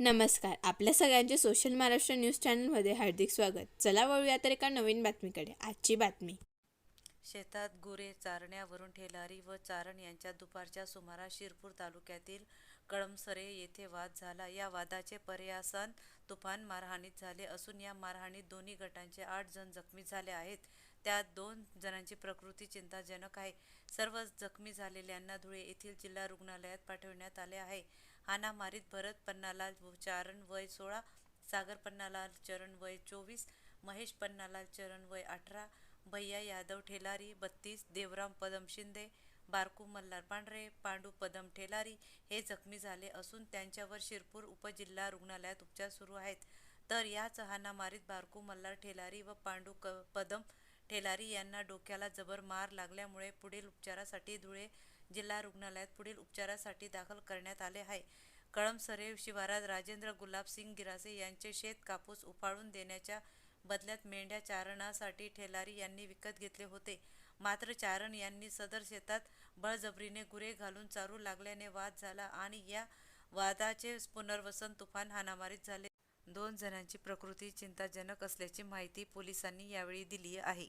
नमस्कार. आपल्या सगळ्यांचे सोशल महाराष्ट्र न्यूज चॅनलमध्ये हार्दिक स्वागत. चला वळूया तर एका नवीन बातमीकडे. आजची बातमी. शेतात गुरे चारण्यावरून ठेलारी व चारण यांच्या दुपारच्या सुमारास शिरपूर तालुक्यातील कळमसरे येथे वाद झाला. या वादाचे पर्यासन तुफान मारहाणीत झाले असून या मारहाणीत दोन्ही गटांचे आठ जण जखमी झाले आहेत. त्यात दोन जणांची प्रकृती चिंताजनक आहे. सर्व जखमी झालेल्यांना धुळे येथील जिल्हा रुग्णालयात पाठविण्यात आले आहे. हानामारीत भरत पन्नालाल चारण वय सोळा सागर पन्नालाल चरण वय चोवीस महेश पन्नालाल चरण वय अठरा भैया यादव ठेलारी बत्तीस देवराम पदम शिंदे बारकू मल्हार पांढरे पांडू पदम ठेलारी हे जखमी झाले असून त्यांच्यावर शिरपूर उपजिल्हा रुग्णालयात उपचार सुरू आहेत. तर याच हानामारीत बारकू मल्हार ठेलारी व पांडू क पदम ठेलारी यांना डोक्याला जबर मार लागल्यामुळे पुढील उपचारासाठी धुळे जिल्हा रुग्णालयात पुढील उपचारासाठी दाखल करण्यात आले आहे. कळमसरे शिवारात राजेंद्र गुलाबसिंग गिरासे यांचे शेत कापूस उफाळून देण्याच्या बदल्यात मेंढ्या चारणासाठी ठेलारी यांनी विकत घेतले होते. मात्र चारण यांनी सदर शेतात बळजबरीने गुरे घालून चारू लागल्याने वाद झाला आणि या वादाचे पुनर्वसन तुफान हानामारीत झाले. दोन जणांची प्रकृती चिंताजनक असल्याची माहिती पोलिसांनी यावेळी दिली आहे.